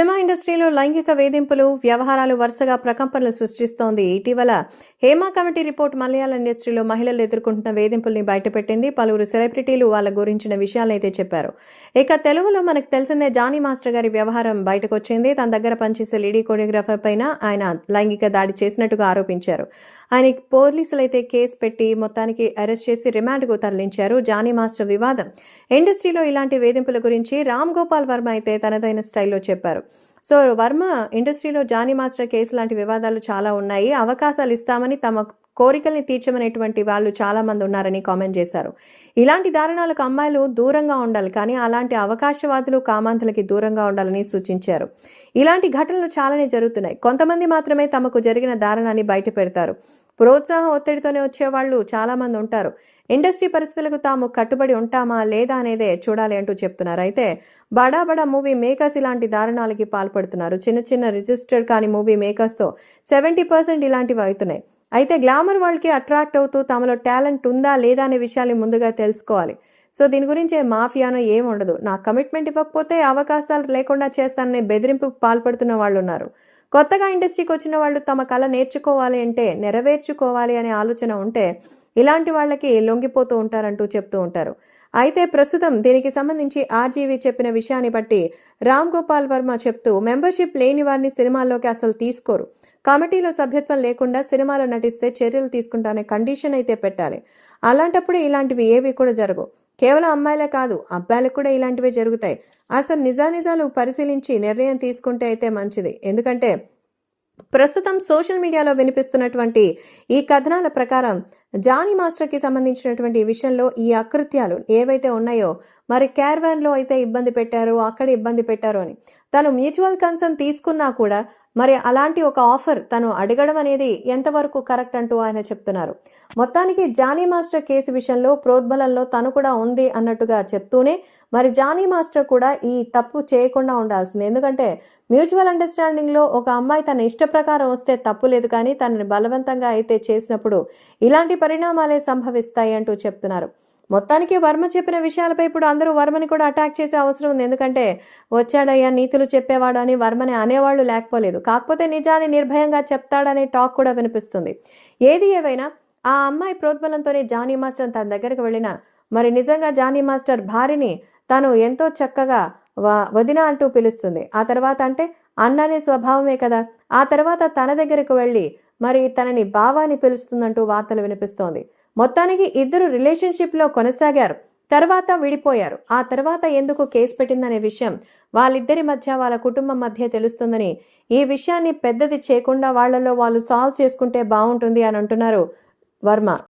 Cinema ఇండస్ట్రీలో లైంగిక వేధింపులు వ్యవహారాలు వరుసగా ప్రకంపనలు సృష్టిస్తోంది. ఇటీవల హేమా కమిటీ రిపోర్ట్ మలయాళ ఇండస్ట్రీలో మహిళలు ఎదుర్కొంటున్న వేధింపుల్ని బయటపెట్టింది. పలువురు సెలబ్రిటీలు వాళ్ళ గురించిన విషయాలైతే చెప్పారు. ఇక తెలుగులో మనకు తెలిసిందే జానీ మాస్టర్ గారి వ్యవహారం బయటకు వచ్చింది తన దగ్గర పనిచేసే లేడీ కొరియోగ్రాఫర్ పైన ఆయన లైంగిక దాడి చేసినట్టుగా ఆరోపించారు. ఆయన పోలీసులు అయితే కేసు పెట్టి మొత్తానికి అరెస్ట్ చేసి రిమాండ్కు తరలించారు. జానీ మాస్టర్ వివాదం ఇండస్ట్రీలో ఇలాంటి వేధింపుల గురించి రామ్ గోపాల్ వర్మ అయితే తనదైన స్టైల్లో చెప్పారు. సో వర్మ ఇండస్ట్రీలో జానీ మాస్టర్ కేసు లాంటి వివాదాలు చాలా ఉన్నాయి. అవకాశాలు ఇస్తామని తమ కోరికల్ని తీర్చమనేటువంటి వాళ్ళు చాలామంది ఉన్నారని కామెంట్ చేశారు. ఇలాంటి దారుణాలకు అమ్మాయిలు దూరంగా ఉండాలి కానీ అలాంటి అవకాశవాదులు కామాంతులకి దూరంగా ఉండాలని సూచించారు. ఇలాంటి ఘటనలు చాలానే జరుగుతున్నాయి. కొంతమంది మాత్రమే తమకు జరిగిన దారుణాన్ని బయట పెడతారు ప్రోత్సాహ ఒత్తిడితోనే వచ్చేవాళ్ళు చాలామంది ఉంటారు. ఇండస్ట్రీ పరిస్థితులకు తాము కట్టుబడి ఉంటామా లేదా అనేదే చూడాలి అంటూ చెప్తున్నారు. అయితే బడా బడా మూవీ మేకర్స్ ఇలాంటి దారుణాలకి పాల్పడుతున్నారు. చిన్న చిన్న రిజిస్టర్డ్ కాని మూవీ మేకర్స్తో సెవెంటీ పర్సెంట్ ఇలాంటివి అవుతున్నాయి. అయితే గ్లామర్ వాళ్ళకి అట్రాక్ట్ అవుతూ తమలో టాలెంట్ ఉందా లేదా అనే విషయాన్ని ముందుగా తెలుసుకోవాలి. సో దీని గురించి మాఫియానో ఏం ఉండదు నా కమిట్మెంట్ ఇవ్వకపోతే అవకాశాలు లేకుండా చేస్తాననే బెదిరింపు పాల్పడుతున్న వాళ్ళు ఉన్నారు కొత్తగా ఇండస్ట్రీకి వచ్చిన వాళ్ళు తమ కళ నేర్చుకోవాలి అంటే నెరవేర్చుకోవాలి అనే ఆలోచన ఉంటే ఇలాంటి వాళ్ళకి లొంగిపోతూ ఉంటారంటూ చెప్తూ ఉంటారు. అయితే ప్రస్తుతం దీనికి సంబంధించి ఆర్జీవి చెప్పిన విషయాన్ని బట్టి రామ్ గోపాల్ వర్మ చెప్తూ మెంబర్షిప్ లేని వారిని సినిమాల్లోకి అసలు తీసుకోరు. కమిటీలో సభ్యత్వం లేకుండా సినిమాలో నటిస్తే చర్యలు తీసుకుంటానే కండిషన్ అయితే పెట్టాలి. అలాంటప్పుడు ఇలాంటివి ఏవి కూడా జరగవు. కేవలం అమ్మాయిలే కాదు అబ్బాయిలకు కూడా ఇలాంటివే జరుగుతాయి. అసలు నిజానిజాలు పరిశీలించి నిర్ణయం తీసుకుంటే అయితే మంచిది. ఎందుకంటే ప్రస్తుతం సోషల్ మీడియాలో వినిపిస్తున్నటువంటి ఈ కథనాల ప్రకారం జానీ మాస్టర్కి సంబంధించినటువంటి విషయంలో ఈ అకృత్యాలు ఏవైతే ఉన్నాయో మరి క్యార్వాన్లో అయితే ఇబ్బంది పెట్టారు అక్కడ ఇబ్బంది పెట్టారు అని. తను మ్యూచువల్ కన్సర్న్ తీసుకున్నా కూడా మరి అలాంటి ఒక ఆఫర్ తను అడగడం అనేది ఎంతవరకు కరెక్ట్ అంటూ ఆయన చెప్తున్నారు. మొత్తానికి జానీ మాస్టర్ కేసు విషయంలో ప్రోద్బలంలో తను కూడా ఉంది అన్నట్టుగా చెప్తూనే మరి జానీ మాస్టర్ కూడా ఈ తప్పు చేయకుండా ఉండాల్సింది. ఎందుకంటే మ్యూచువల్ అండర్స్టాండింగ్లో ఒక అమ్మాయి తన ఇష్ట ప్రకారం వస్తే తప్పు లేదు కానీ తనని బలవంతంగా అయితే చేసినప్పుడు ఇలాంటి పరిణామాలే సంభవిస్తాయి అంటూ చెప్తున్నారు. మొత్తానికి వర్మ చెప్పిన విషయాలపై ఇప్పుడు అందరూ వర్మని కూడా అటాక్ చేసే అవసరం ఉంది. ఎందుకంటే వచ్చాడయ్యా నీతులు చెప్పేవాడు అని వర్మని అనేవాళ్ళు లేకపోలేదు. కాకపోతే నిజాన్ని నిర్భయంగా చెప్తాడనే టాక్ కూడా వినిపిస్తుంది. ఏది ఏవైనా ఆ అమ్మాయి ప్రోద్బలంతోనే జానీ మాస్టర్ తన దగ్గరకు వెళ్ళిన మరి నిజంగా జానీ మాస్టర్ భార్యని తను ఎంతో చక్కగా వదిన అంటూ పిలుస్తుంది. ఆ తర్వాత అంటే అన్ననే స్వభావమే కదా. ఆ తర్వాత తన దగ్గరకు వెళ్ళి మరి తనని బావాని పిలుస్తుందంటూ వార్తలు వినిపిస్తోంది. మొత్తానికి ఇద్దరు రిలేషన్షిప్లో కొనసాగారు. తర్వాత విడిపోయారు. ఆ తర్వాత ఎందుకు కేసు పెట్టిందనే విషయం వాళ్ళిద్దరి మధ్య వాళ్ళ కుటుంబం మధ్య తెలుస్తుందని. ఈ విషయాన్ని పెద్దది చేయకుండా వాళ్ళలో వాళ్ళు సాల్వ్ చేసుకుంటే బాగుంటుంది అని అంటున్నారు వర్మ.